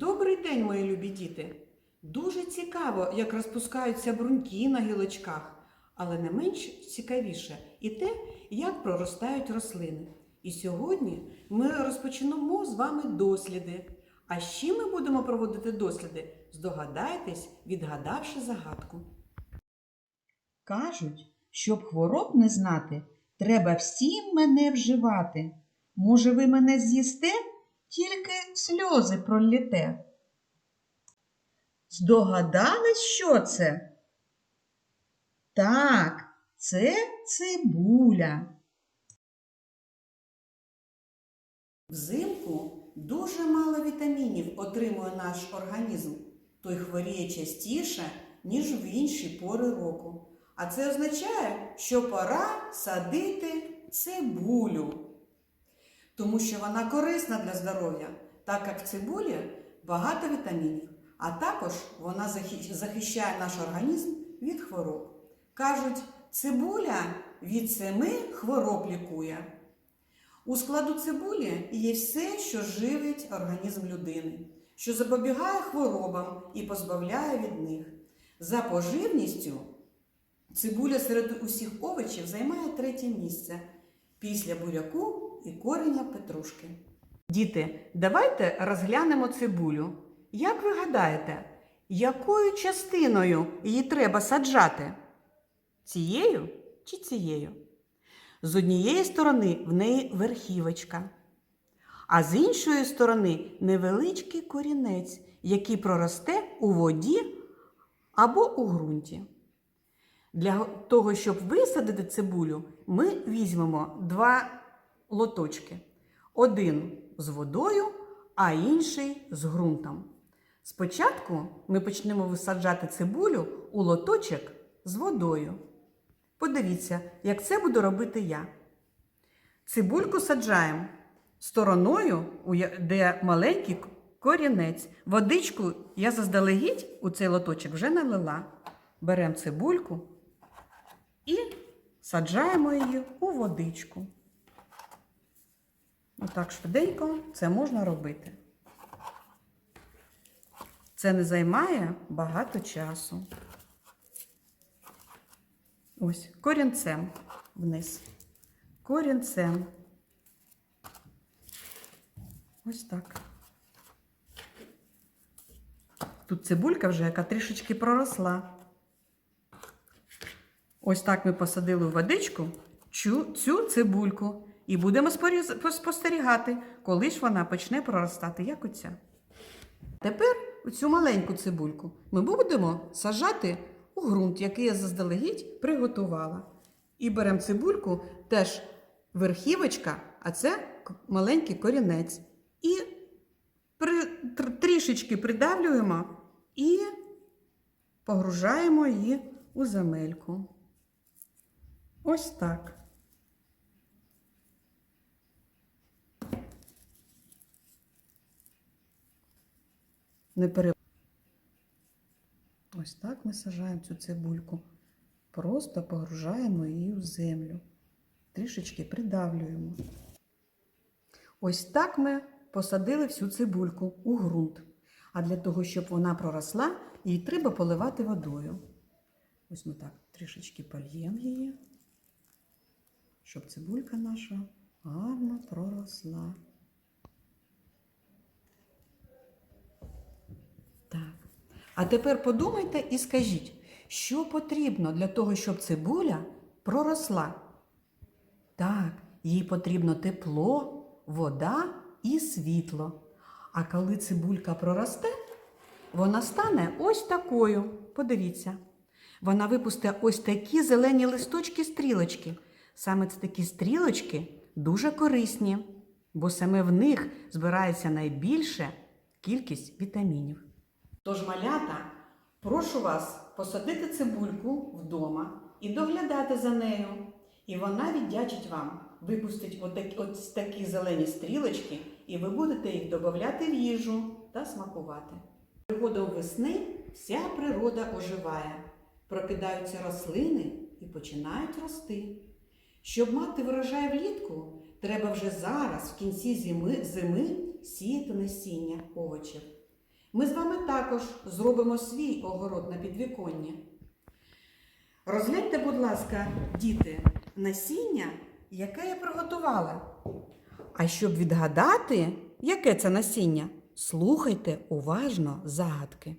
Добрий день, мої любі діти! Дуже цікаво, як розпускаються бруньки на гілочках, але не менш цікавіше і те, як проростають рослини. І сьогодні ми розпочнемо з вами досліди. А чим ми будемо проводити досліди? Здогадайтесь, відгадавши загадку. Кажуть, щоб хвороб не знати, треба всім мене вживати. Може, ви мене з'їсте, тільки сльози проліте. Здогадались, що це? Так, це цибуля. Взимку дуже мало вітамінів отримує наш організм, той хворіє частіше, ніж в інші пори року. А це означає, що пора садити цибулю, тому що вона корисна для здоров'я, так як в цибулі багато вітамінів, а також вона захищає наш організм від хвороб. Кажуть, цибуля від семи хвороб лікує. У складу цибулі є все, що живить організм людини, що запобігає хворобам і позбавляє від них. За поживністю цибуля серед усіх овочів займає третє місце після буряку і кореня петрушки. Діти, давайте розглянемо цибулю. Як ви гадаєте, якою частиною її треба саджати? Цією чи цією? З однієї сторони в неї верхівочка, а з іншої сторони невеличкий корінець, який проросте у воді або у ґрунті. Для того, щоб висадити цибулю, ми візьмемо два лоточки: один з водою, а інший з ґрунтом. Спочатку ми почнемо висаджати цибулю у лоточок з водою. Подивіться, як це буду робити я. Цибульку саджаємо стороною, де маленький корінець. Водичку я заздалегідь у цей лоточок вже налила. Беремо цибульку і саджаємо її у водичку. Отак швиденько це можна робити. Це не займає багато часу. Ось, корінцем вниз. Корінцем. Ось так. Тут цибулька вже, яка трішечки проросла. Ось так ми посадили у водичку цю цибульку і будемо спостерігати, коли ж вона почне проростати, як оця. Тепер цю маленьку цибульку ми будемо сажати у ґрунт, який я заздалегідь приготувала. І беремо цибульку, теж верхівочка, а це маленький корінець. І при, тр- трішечки придавлюємо і погружаємо її у земельку. Ось так. Не пере... Ось так ми сажаємо цю цибульку. Просто погружаємо її в землю. Трішечки придавлюємо. Ось так ми посадили всю цибульку у ґрунт. А для того, щоб вона проросла, її треба поливати водою. Ось ми так трішечки польємо її, щоб цибулька наша гарно проросла. А тепер подумайте і скажіть, що потрібно для того, щоб цибуля проросла? Так, їй потрібно тепло, вода і світло. А коли цибулька проросте, вона стане ось такою. Подивіться. Вона випустить ось такі зелені листочки-стрілочки. Саме такі стрілочки дуже корисні, бо саме в них збирається найбільша кількість вітамінів. Тож, малята, прошу вас посадити цибульку вдома і доглядати за нею. І вона віддячить вам, випустить отакі, ось такі зелені стрілочки, і ви будете їх додати в їжу та смакувати. Приходом весни вся природа оживає, прокидаються рослини і починають рости. Щоб мати врожай влітку, треба вже зараз, в кінці зими, зими, сіяти насіння овочів. Ми з вами також зробимо свій огород на підвіконні. Розгляньте, будь ласка, діти, насіння, яке я приготувала. А щоб відгадати, яке це насіння, слухайте уважно загадки.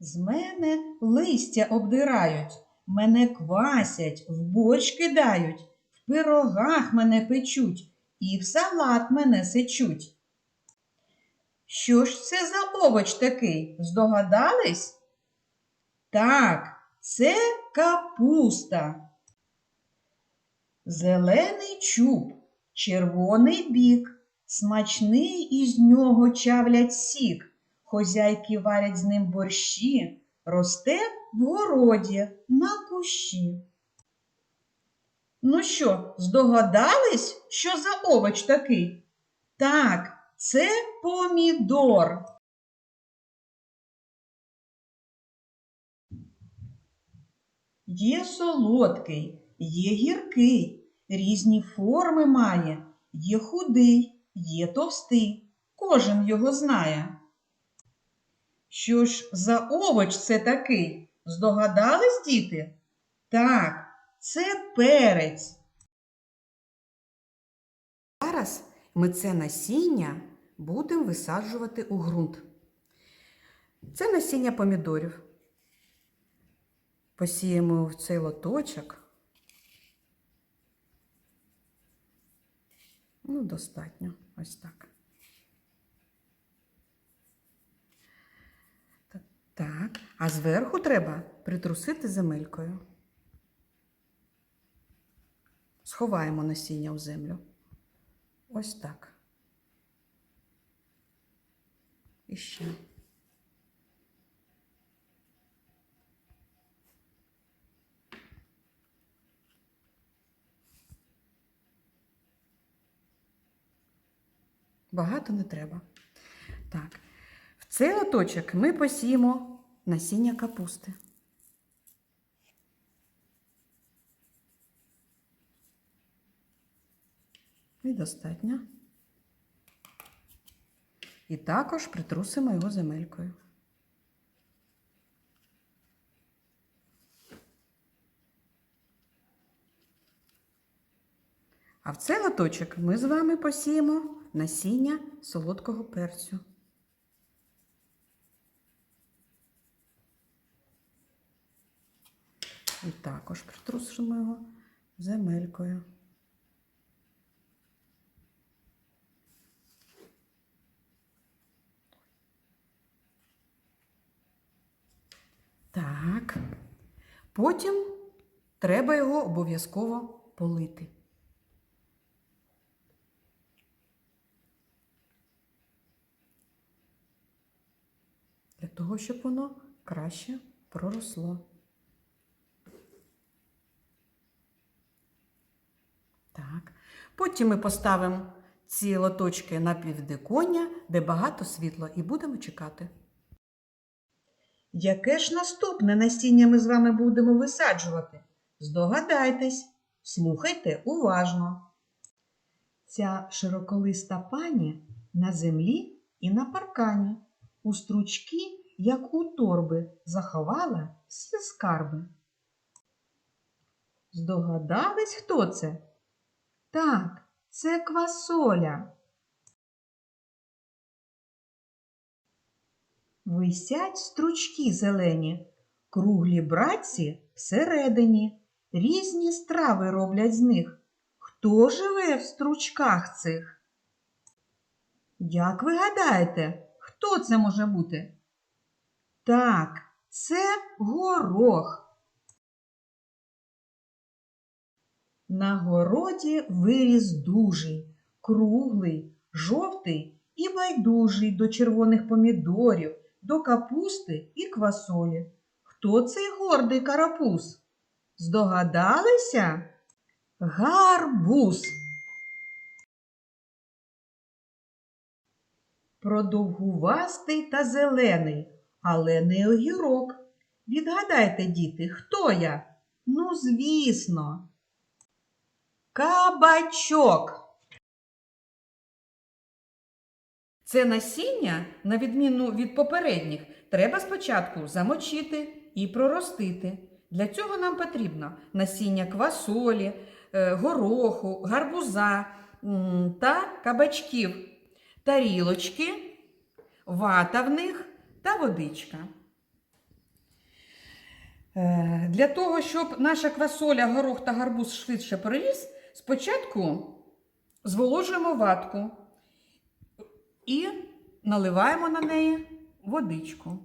З мене листя обдирають, мене квасять, в борщ кидають, в пирогах мене печуть і в салат мене сечуть. Що ж це за овоч такий? Здогадались? Так, це капуста. Зелений чуб, червоний бік, смачний із нього чавлять сік. Хозяйки варять з ним борщі, росте в городі на кущі. Ну що, здогадались, що за овоч такий? Так, це помідор. Є солодкий, є гіркий, різні форми має, є худий, є товстий. Кожен його знає. Що ж за овоч це такий? Здогадались, діти? Так, це перець. Зараз ми це насіння будемо висаджувати у ґрунт. Це насіння помідорів. Посіємо в цей лоточок. Ну, достатньо. Ось так. Так, а зверху треба притрусити земелькою. Сховаємо насіння в землю. Ось так. І ще. Багато не треба. Так. В цей лоточок ми посіємо насіння капусти. І достатньо. І також притрусимо його земелькою. А в цей лоточок ми з вами посіємо насіння солодкого перцю. І також притрусимо його земелькою. Так. Потім треба його обов'язково полити. Для того, щоб воно краще проросло. Так. Потім ми поставимо ці лоточки на підвіконня, де багато світла, і будемо чекати. Яке ж наступне насіння ми з вами будемо висаджувати? Здогадайтесь, слухайте уважно. Ця широколиста пані на землі і на паркані, у стручки, як у торби, заховала всі скарби. Здогадались, хто це? Так, це квасоля. Висять стручки зелені, круглі братці всередині, різні страви роблять з них. Хто живе в стручках цих? Як ви гадаєте, хто це може бути? Так, це горох. На городі виріс дужий, круглий, жовтий і байдужий до червоних помідорів, до капусти і квасолі. Хто цей гордий карапуз? Здогадалися? Гарбуз. Продовгувастий та зелений, але не огірок. Відгадайте, діти, хто я? Ну, звісно. Кабачок. Це насіння, на відміну від попередніх, треба спочатку замочити і проростити. Для цього нам потрібно насіння квасолі, е, гороху, гарбуза та кабачків, тарілочки, вата в них та водичка. Е, Для того, щоб наша квасоля, горох та гарбуз швидше проріс, спочатку зволожуємо ватку і наливаємо на неї водичку.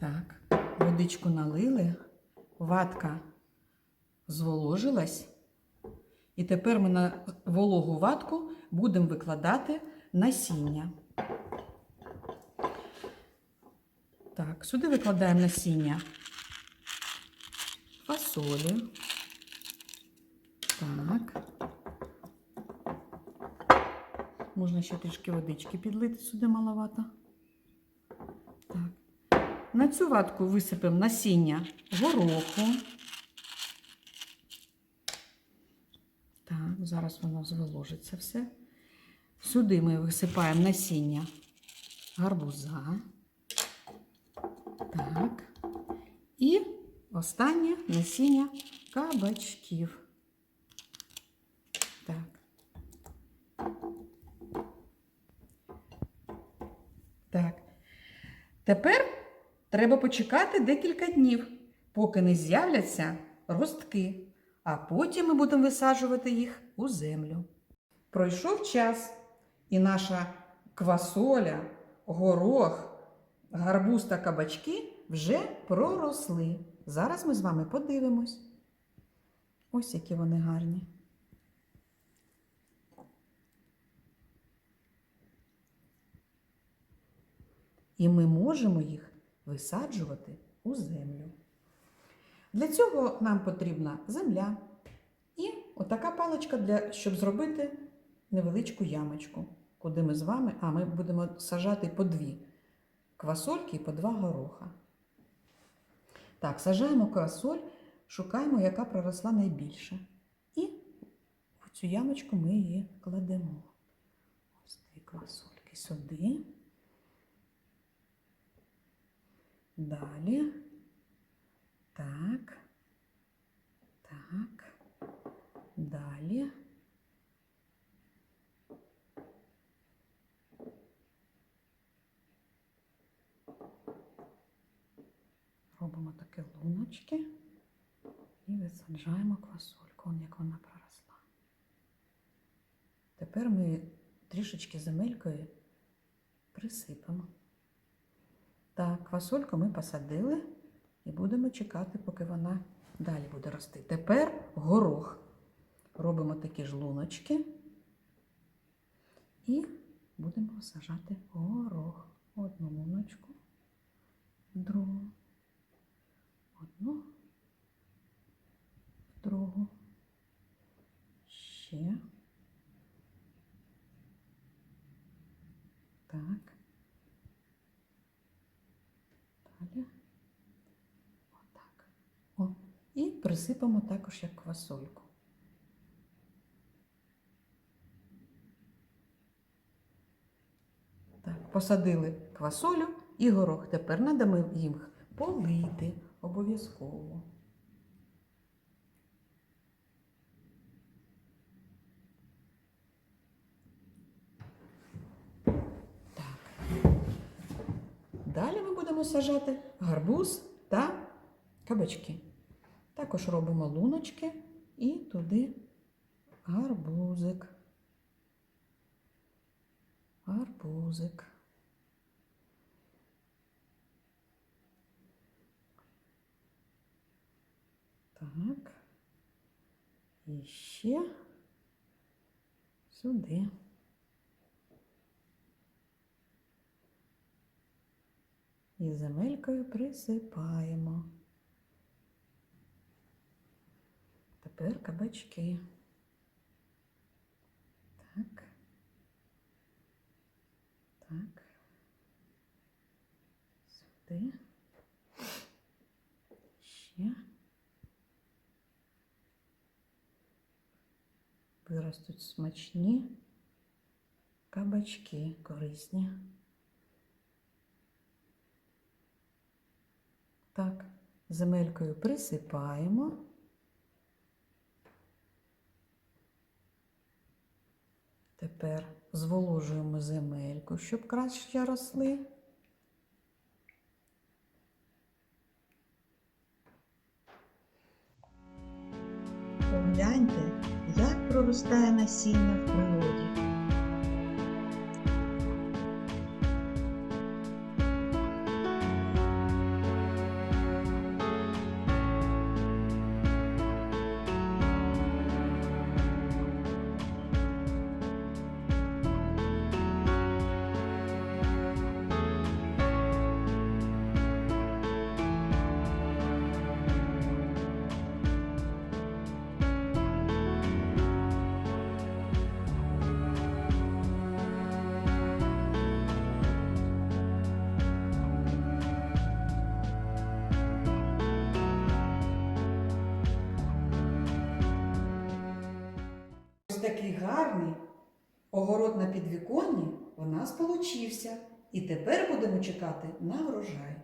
Так, водичку налили, ватка зволожилась. І тепер ми на вологу ватку будемо викладати насіння. Так, сюди викладаємо насіння фасолі. Так. Можна ще трішки водички підлити сюди маловато. Так. На цю ватку висипемо насіння гороху. Так, зараз воно зволожиться все. Сюди ми висипаємо насіння гарбуза. Так. І останнє насіння кабачків. Так. Так. Тепер треба почекати декілька днів, поки не з'являться ростки, а потім ми будемо висаджувати їх у землю. Пройшов час, і наша квасоля, горох, гарбуз та кабачки вже проросли. Зараз ми з вами подивимось. Ось які вони гарні. І ми можемо їх висаджувати у землю. Для цього нам потрібна земля і отака паличка, для, щоб зробити невеличку ямочку, куди ми з вами, а ми будемо сажати по дві квасольки і по два гороха. Так, сажаємо квасоль, шукаємо, яка проросла найбільше. І в цю ямочку ми її кладемо. Ось дві квасольки сюди. Далі. Так. Так. Далі. Робимо такі луночки і висаджаємо квасольку, як вона проросла. Тепер ми трішечки земелькою присипемо. Так, квасольку ми посадили і будемо чекати, поки вона далі буде рости. Тепер горох. Робимо такі ж луночки і будемо сажати горох. Одну луночку, другу, одну, другу, ще. Так. Далі. Отак. О. І присипемо також як квасольку. Так, посадили квасолю і горох. Тепер треба їм полити обов'язково. Далі ми будемо сажати гарбуз та кабачки. Також робимо луночки і туди гарбузик. Гарбузик. Так. І ще сюди. І земелькою присипаємо. Тепер кабачки. Так. Так. Сюди. Ще. виростуть смачні кабачки корисні. Так, земелькою присипаємо. Тепер зволожуємо земельку, щоб краще росли. Погляньте, як проростає насіння в природі. Огород на підвіконні у нас получився. І тепер будемо чекати на врожай.